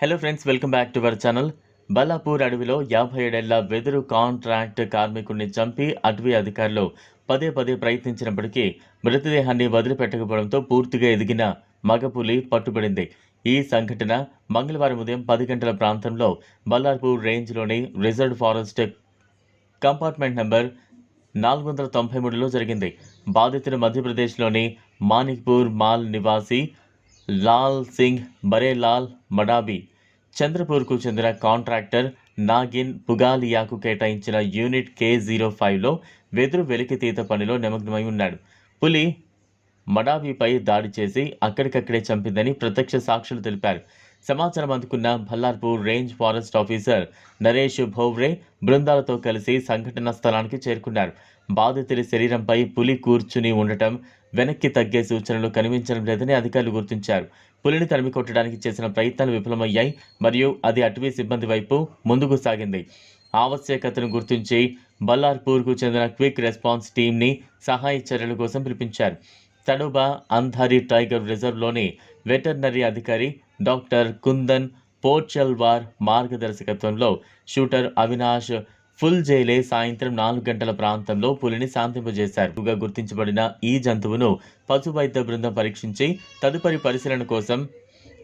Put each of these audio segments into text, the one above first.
Hello friends welcome back to our channel Ballapur అడవిలో యాభై ఏడేళ్ళ వెదురు కాంట్రాక్ట్ కార్మికుడిని చంపి అటవీ అధికారులు పదే పదే ప్రయత్నించినప్పటికీ మృతదేహాన్ని వదిలిపెట్టకపోవడంతో పూర్తిగా ఎదిగిన మగపులి పట్టుబడింది. ఈ సంఘటన మంగళవారం ఉదయం పది గంటల ప్రాంతంలో బల్లార్పూర్ రేంజ్లోని రిజర్వ్ ఫారెస్ట్ కంపార్ట్మెంట్ నెంబర్ నాలుగు వందల తొంభై మూడులో జరిగింది. బాధితుడు మధ్యప్రదేశ్లోని మానిక్పూర్ మాల్ నివాసి లాల్ సింగ్ బరేలాల్ మడాబీ చంద్రపూర్కు చెందిన కాంట్రాక్టర్ నాగిన్ పుగాలియాకు కేటాయించిన యూనిట్ కే జీరో ఫైవ్లో వెదురు వెలికితీత పనిలో నిమగ్నమై ఉన్నాడు. పులి మడాబీపై దాడి చేసి అక్కడికక్కడే చంపిందని ప్రత్యక్ష సాక్షులు తెలిపారు. సమాచారం అందుకున్న Ballarpur range forest officer Naresh Bhowre బృందాలతో కలిసి సంఘటనా స్థలానికి చేరుకున్నారు. బాధితుడి శరీరంపై పులి కూర్చుని ఉండటం వెనక్కి తగ్గే సూచనలు కనిపించడం లేదని అధికారులు గుర్తించారు. పులిని తరిమి కొట్టడానికి చేసిన ప్రయత్నాలు విఫలమయ్యాయి మరియు అది అటవీ సిబ్బంది వైపు ముందుకు సాగింది. ఆవశ్యకతను గుర్తించి బల్లార్పూర్కు చెందిన క్విక్ రెస్పాన్స్ టీంని సహాయ చర్యల కోసం పిలిపించారు. తడుబా అంధారి టైగర్ రిజర్వ్లోని వెటర్నరీ అధికారి డాక్టర్ కుందన్ పోర్చల్వార్ మార్గదర్శకత్వంలో షూటర్ అవినాష్ ఫుల్ జైలే సాయంత్రం నాలుగు గంటల ప్రాంతంలో పులిని శాంతింపజేశారు. గుర్తించబడిన ఈ జంతువును పశు వైద్య బృందం పరీక్షించి తదుపరి పరిశీలన కోసం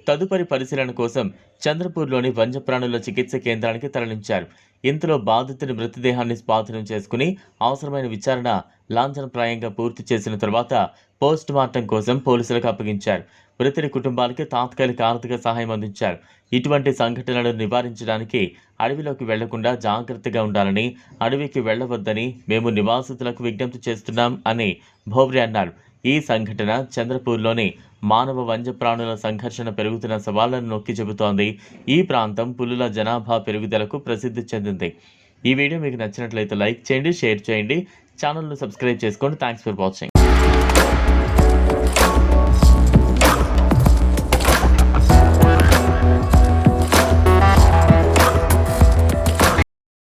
తదుపరి పరిశీలన కోసం చంద్రపూర్లోని వన్యప్రాణుల చికిత్స కేంద్రానికి తరలించారు. ఇంతలో బాధితుని మృతదేహాన్ని స్వాధీనం చేసుకుని అవసరమైన విచారణ లాంఛనప్రాయంగా పూర్తి చేసిన తర్వాత పోస్ట్ మార్టం కోసం పోలీసులకు అప్పగించారు. మృతుడి కుటుంబానికి తాత్కాలిక ఆర్థిక సహాయం అందించారు. ఇటువంటి సంఘటనలను నివారించడానికి అడవిలోకి వెళ్ళకుండా జాగ్రత్తగా ఉండాలని అడవికి వెళ్ళవద్దని మేము నివాసితులకు విజ్ఞప్తి చేస్తున్నాం అని భోవ్రే అన్నారు. ఈ సంఘటన చంద్రపూర్లోని మానవ వన్యప్రాణుల సంఘర్షణ పెరుగుతున్న సవాళ్ళను నొక్కి చెబుతోంది. ఈ ప్రాంతం పులుల జనాభా పెరుగుదలకు ప్రసిద్ధి చెందింది. ఈ వీడియో మీకు నచ్చినట్లయితే లైక్ చేయండి షేర్ చేయండి. ఛానల్ను సబ్స్క్రైబ్ చేసుకోండి. Thanks for watching